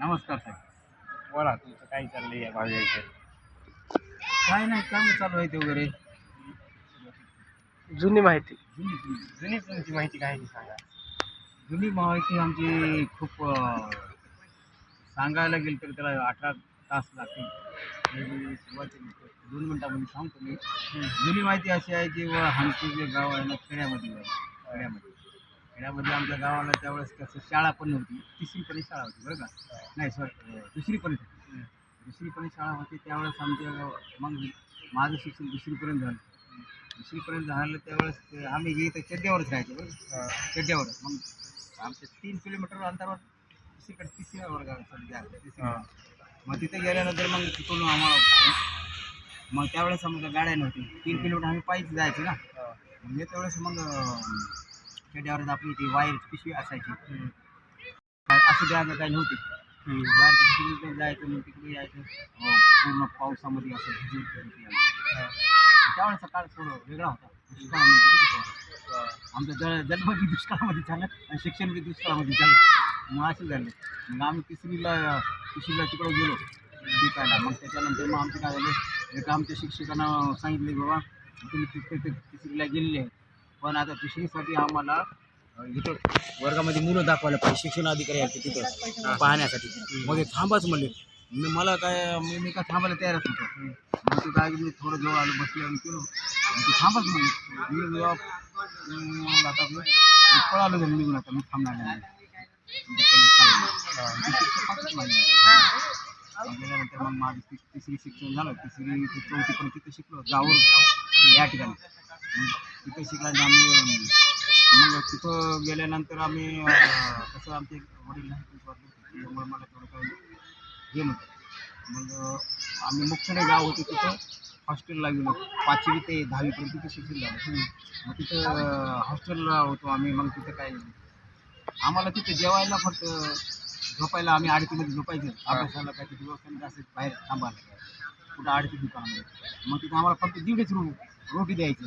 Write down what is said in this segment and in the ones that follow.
नमस्कार साहेब. बोला तुमचं काय चाललंय या भागायचं काय नाही काम चालू आहे ते वगैरे. जुनी माहिती. जुनी जुनी. तुमची माहिती काय आहे ती सांगा. जुनी माहिती आमची खूप अं, सांगायला गेलं तर त्याला अठरा तास लागतील. सुरुवातीला दोन मिनटामध्ये सांगतो मी. जुनी माहिती अशी आहे की व आमचे जे गाव आहे ना खेड्यामध्ये आहे. खेड्यामध्ये. खेड्यामध्ये आमच्या गावाला त्यावेळेस कसं शाळा पण नव्हती. तिसरीपर्यंत शाळा होती बरं का? नाही सॉरी दुसरीपर्यंत. दुसरीपर्यंत शाळा होती. त्यावेळेस आमच्या गाव मग माझं शिक्षण दुसरीपर्यंत झालं. दुसरीपर्यंत झालं त्यावेळेस ते आम्ही इथं चड्ड्यावरच राहायचो बरं? चड्ड्यावर मग आमच्या तीन किलोमीटर अंतरावर दुसरीकडे तिसऱ्या सध्या तिसऱ्या मग तिथे गेल्यानंतर मग तिथून आम्हाला मग त्यावेळेस आम्हाला गाड्या नव्हती तीन किलोमीटर आम्ही पायीच जायचो ना. म्हणजे त्यावेळेस मग चड्ड्यावरच आपली ती वायरची पिशवी असायची. अशी बॅग काही नव्हती. जायचं मग तिकडे यायचं. अं, पूर्ण पावसामध्ये असं भिजून. त्यावेळेस काळ थोडं वेगळा होता. दुष्काळामध्ये. आमचं ज जन्म बी दुष्काळामध्ये झालं आणि शिक्षण बी दुष्काळामध्ये झालं. मग असं झालं. मग आम्ही तिसरीला तिसरीला तिकडं गेलो. शिकायला. मग त्याच्यानंतर मग आमचं काय झालं एक आमच्या शिक्षकांना सांगितले बाबा तुम्ही तिथे ते तिसरीला गेलेले आहे. पण आता तिसरीसाठी आम्हाला इथं वर्गामध्ये मुलं दाखवायला पाहिजे शिक्षण अधिकारी आहेत तिथं पाहण्यासाठी. मग ते थांबाच म्हणले. मी मला काय मी मी काय थांबायला तयारच नव्हतो. मग ते काय मी थोडं जवळ आलो बसले आणि केलो ते थांबाच म्हणले. मी आता पळालो घरी निघून आता मी थांबणार नाही. गेल्यानंतर मग माझं तिसरी शिक्षण झालं. तिसरी ते चौथी पण तिथे शिकलो. गाव. या ठिकाणी. तिथे शिकायला आम्ही मग तिथं गेल्यानंतर आम्ही कसं आमचे वडील नाही त्यामुळे मला थोडं काही हे नव्हतं. मग आम्ही मुख्याने गाव होते तिथं हॉस्टेलला गेलो. पाचवी ते दहावीपर्यंत तिथे शिक्षण झालं. मग तिथं हॉस्टेलला होतो आम्ही मग तिथं काय आम्हाला तिथे जेवायला फक्त झोपायला आम्ही आडतीमध्ये झोपायचं. अभ्यासाला काय तिथे व्यवस्था नाही असं बाहेर थांबायला काय. कुठं आडती दुकानामध्ये. मग तिथं आम्हाला फक्त दीडच रो रोटी द्यायची.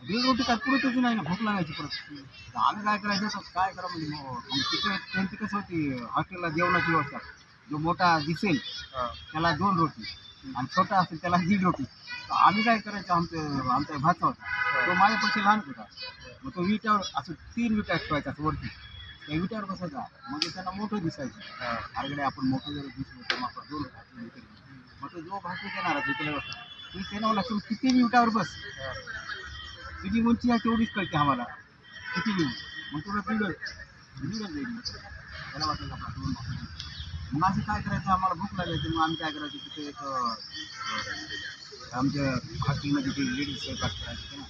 दीड रोटी काय पुरतच नाही ना भूक लागायची परत. आम्ही काय करायचं तर काय करा म्हणजे मग मग तिथे त्यांची कसं होती हॉस्टेलला जेवणाची व्यवस्था. जो मोठा दिसेल त्याला दोन रोटी. आणि छोटा असेल त्याला दीड रोटी. तर आम्ही काय करायचं आमचं आमचा भाचा होता. तो माझ्यापेक्षा लहान होता. मग तो विट्यावर असं तीन विटा ठेवायचा असं वरती. त्या विट्यावर बसायचा. म्हणजे त्यांना मोठं दिसायचं. अरगडे आपण मोठं जर दिसलो तर मग दोन. मग तो जो भाकरी देणार आहे त्याला बसतो तू त्याला म्हणला तू किती विटावर बस. तुझी उंची आहे तेवढीच कळते आम्हाला. किती घेऊ? मग तुला दीड दीडच जाईल मग. त्याला वाटायचं आपला मग असं काय करायचं? आम्हाला भूक लागायची मग आम्ही काय करायचं? तिथे एक आमच्या हॉस्टेलमध्ये ते लेडीज स्वयंपाक करायचे ना.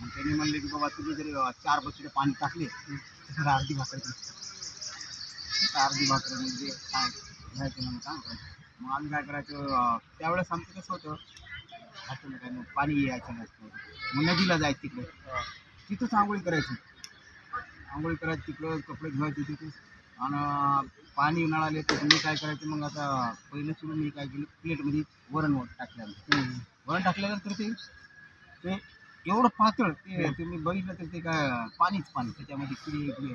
मग त्यांनी म्हणले की बाबा तुम्ही जर चार बसले पाणी टाकले तर अर्धी भाकर अर्धी भाकर म्हणजे काय? घ्यायचं म्हणून काय करायचं मग आम्ही काय करायचं? त्यावेळेस आमचं कसं होतं? हॉस्टेलला काय मग पाणी यायचं नसतं. मग नदीला जायचं तिकडे. तिथंच आंघोळी करायची. आंघोळी करायची तिकडं कपडे धुवायचे तिथेच. आणि पाणी नळाले तर मी काय करायचं मग आता पहिलं सुरू मी काय केलं प्लेटमध्ये वरण वर टाकलं. वरण टाकल्यानंतर ते ते एवढं पातळ ते तुम्ही बघितलं तर ते काय पाणीच पाणी. त्याच्यामध्ये किडी किडी.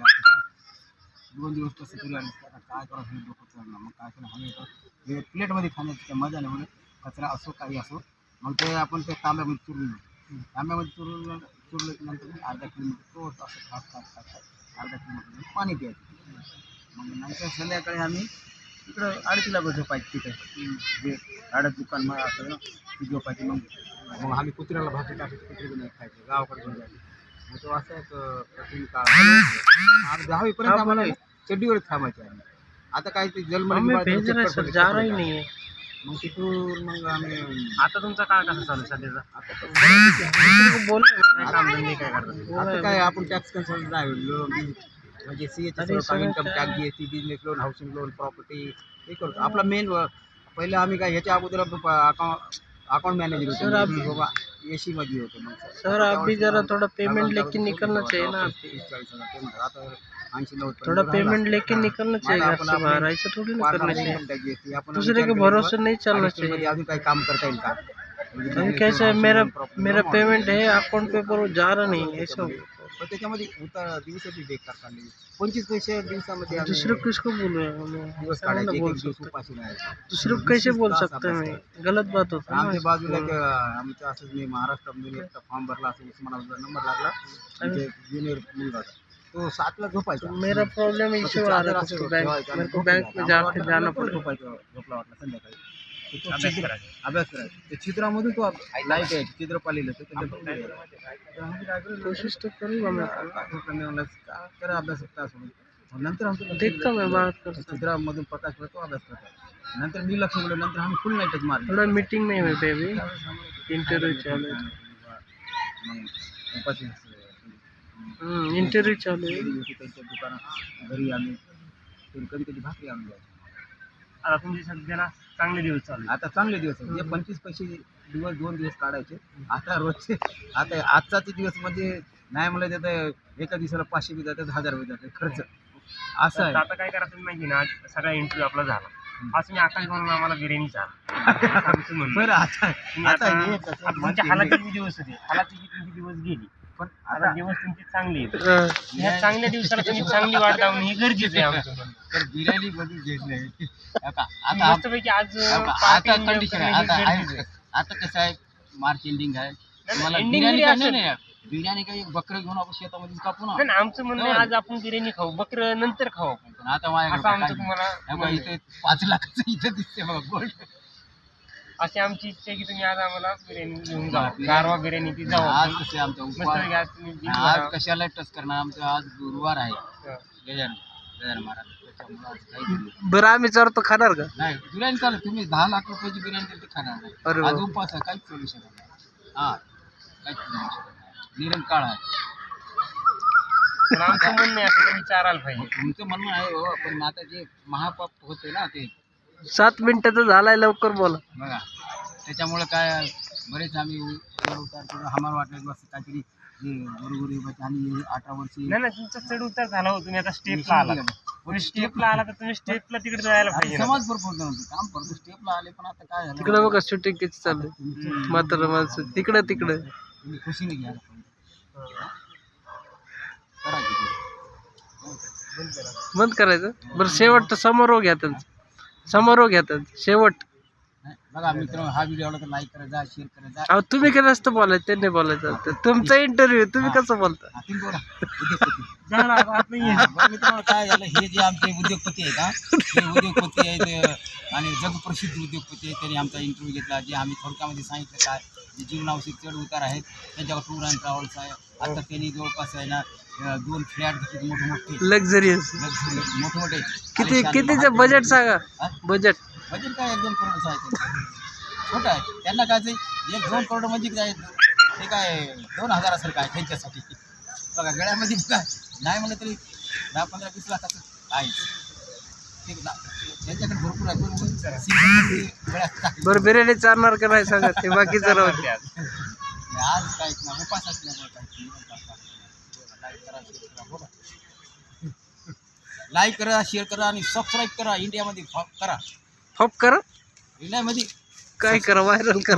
दोन दिवस कसं तरी आले आता काय करा हे डोकं मग काय करा हवे हे प्लेटमध्ये खाण्याची मजा नाही म्हणून कचरा असो काही असो मग ते आपण ते तांब्यामध्ये चुरून तांब्यामध्ये चुरून चुरलं की नंतर अर्धा किलोमीटर तो असं खात खात खात खात अर्धा किलोमीटर पाणी प्यायचं. मग नंतर संध्याकाळी आम्ही इकडं आडतीला बस झोपायचं तिथं. जे आडत दुकान मग असं ती झोपायची मग मग आम्ही कुत्र्याला भाकरी टाकायची कुत्रे नाही खायचं गावाकडे घेऊन जायचं. मग तो असं एक कठीण काळ दहावीपर्यंत आम्हाला चड्डीवरच थांबायचे आम्ही. आता काय ते हमें भेज रहे सर जा रहा ही नहीं मग तिथून मग आम्ही आता तुमचा काळ कसा चालू आहे सध्याचा? आता तर बऱ्यापैकी बोल काय काम धंदे काय करतात? आता काय आपण टॅक्स कन्सल्टंट आहे. लोन म्हणजे सी एच इन्कम काय- tax G S T business loan housing loan property हे करतो. आपला मेन पहिलं आम्ही काय ह्याच्या अगोदर अकाउंट अकाउंट मॅनेजर होतो. बाबा. एसी मध्ये होतो मग सर। आप भी जरा थोड़ा पेमेंट लेके निकलना चाहिए ना आप ऐंशी नव्वद थोड़ा पेमेंट लेके निकलना चाहिए घर से बाहर ऐसा थोड़ी ना करना चाहिए। दूसरे के भरोसे नहीं चलना चाहिए। अभी काही काम करता येईल का म्हणजे हम business कैसे मेरा मेरा पेमेंट है अकाउंट पे पर जा रहा नहीं ऐसा पण त्याच्यामध्ये उतार दिवसाची बेकार चालली. पंचवीस पैसे दिवसामध्ये आम्ही दूसरे किसको बोलो दिवस काढायचे बोल उपाशी. दूसरे कैसे बोल सकते मैं गलत बात होता है आमच्या ना बाजूला एक, आमच्या असंच मी महाराष्ट्रामध्ये एकटा फॉर्म भरला असं नंबर लागला. आमचे ज्युनियर मुलगा होता. तो सातला झोपायचा. तो मेरा प्रॉब्लम इशू आ रहा उसको बैंक मेरे को बैंक में जाके जाना पड़ा झोपायचं? झोपला वाटला संध्याकाळी. तर तो चित्र- अभ्यास करायचा. त्या चित्रामधून तो लाइट आहे. चित्र पाहिलेलं होतं त्याला बघून गेला. तर आम्ही काय केलं, कोशिश तो करूंगा मैं काय झोपलं नाही म्हणलं, काय करा अभ्यास तास म्हणून. मग नंतर आमचं देखता मैं बात करता. चित्रामधून प्रकाश पडतो अभ्यास करतो. नंतर मी लक्ष दिलं नंतर आम्ही फुल नाईटच मारली. थोड़ा मीटिंग में हुए थे अभी इंटरव्यू चालू है मग उपाशी हम्म, इंटरव्यू चालू है घरी होती त्यांच्या दुकानात. घरी आम्ही कधी कधी कधी भाकरी आणून द्यायचो आता तुमचे सध्याला चांगले दिवस चालू. आता चांगले दिवस आहेत. जे पंचवीस पैसे दिवस दोन दिवस काढायचे. आता रोजचे आता आजचा ते दिवस म्हणजे नाही म्हणलं त्यात एका दिवसाला पाचशे बी जातात हजार बी जातात खर्च. असं आहे. आता काय करायचं माहिती ना? आज सगळा इंटरव्ह्यू आपला झाला. आज तुम्ही आकाश म्हणून आम्हाला बिर्याणी म्हणणं बरं आता आता दिवस होते. हालाचे तुमचे दिवस गेली? पण आता दिवस तुमचे चांगले आहेत हाँ, चांगल्या दिवसाला तुम्ही चांगली वाट लावणं हे गरजेचं आहे आमचं. तर बिर्याणी बदल घेत नाही? आता आता मस्तपैकी आज आता party कंडिशन आहे. हे आता गरजेचं आहे आहे. आता कसं आहे मार्च एंडिंग आहे. तुम्हाला ending बिर्याणी जरी काय असेल- नाही. नाही बिर्याणी काही बकरं घेऊन आपण शेतामध्ये कापू ना नाही, नाही, आमचं म्हणणं आहे, आज आपण बिर्याणी खाऊ. बकर नंतर खाऊ आपण. पण आता असं आमचं काय- तुम्हाला हे बघा, म्हणणं इथे पाच लाखाचं इथं दिसते बघा गोल्ड अशी आमची इच्छा आहे की तुम्ही आज आम्हाला बिर्याणी घेऊन जा. गारवा बिर्याणी ती जाऊ आज आपण. कसे आमचा मस्त उपवास? आज तुम्ही बिल आज भरा. कशाला टच करणार? आमचं आज गुरुवार आहे. हा. गजानन गजानन महाराज त्याच्यामुळे आज काही नाही. बरं आम्ही चारतो खाणार का? नाही बिर्याणी चालू तुम्ही दहा लाख रुपयाची बिर्याणी दिली तर खाणार नाही. आज. उपवास आहे काहीच करू शकत नाही. हा काहीच करू शकत नाही. निरंकाळ आहे. पण आमचं म्हणणं आहे असं तुम्ही चारायला पाहिजे. तुमचं म्हणणं आहे हो पण आता जे महापाप होते ना ते सात मिनिटाचा झालाय लवकर बोला. बघा त्याच्यामुळे काय बरेच आम्ही चढ उतार करून आम्हाला वाटलं की असं काहीतरी बरोबर आणि अठरा वर्षी. नाही नाही तुमचा चढ उतार झाला हो तुम्ही आता स्टेपला आला तुम्ही स्टेपला आला तर तुम्ही स्टेपला तिकडे जायला पाहिजे ना. समाज भरपूर जण होतो काम करतो स्टेपला आले पण आता काय झालं? तिकडे बघा शूटिंग किती चालू तुमची- म्हातारा माणसं तिकडे तिकडे. तुम्ही खुशीने करा ते. बंद करायचं? बरं शेवट समारोह घ्या त्यांचा. समारोह घेतात. शेवट बघा मित्र हा व्हिडिओ आवडला तर लाईक करा जा शेअर करा जा. अहो तुम्ही काय नसतं बोलायचं? त्यांनी बोलायचं ते तुमचा इंटरव्ह्यू तुम्ही कसं बोलता? हा, तुम्ही बोला. उद्योगपती. झाला आता आत नाही हा, बरं मित्रांनो काय झालं? हे जे आमचे उद्योगपती आहेत हा हे उद्योगपती आहेत अं, आणि जगप्रसिद्ध उद्योगपती आहेत. त्यांनी आमचा इंटरव्ह्यू घेतला. जे आम्ही थोडक्यामध्ये सांगितलं काय जे जीवनावश्यक चढ उतार आहेत त्यांच्यावर टूर अँड ट्रॅव्हल्स आहे. आता त्यांनी जवळपास आहे ना अं, दोन फ्लॅट घेतले मोठे मोठे लक्झरियस लक्झरी मोठे मोठे किती कितीचं बजेट सांगा? बजेट बजेट काय एक दोन करोड आहे. छोटं आहे. त्यांना काय ते एक दोन करोड म्हणजे काय ते काय दोन हजारासारखं आहे त्यांच्यासाठी. बघा गळ्यामध्ये काय? नाही म्हणलं तरी दहा पंधरा वीस लाखाचं आहे. ते त्यांच्याकडे भरपूर आहे. बरं बिर्याणी चालणार का नाही सांगा ते राहू द्या. आज काय ना उपास असल्यामुळे काय लाईक करा शेअर करा आणि सबस्क्राईब करा. इंडियामध्ये करा. हॉप करा. काय करा व्हायरल करा.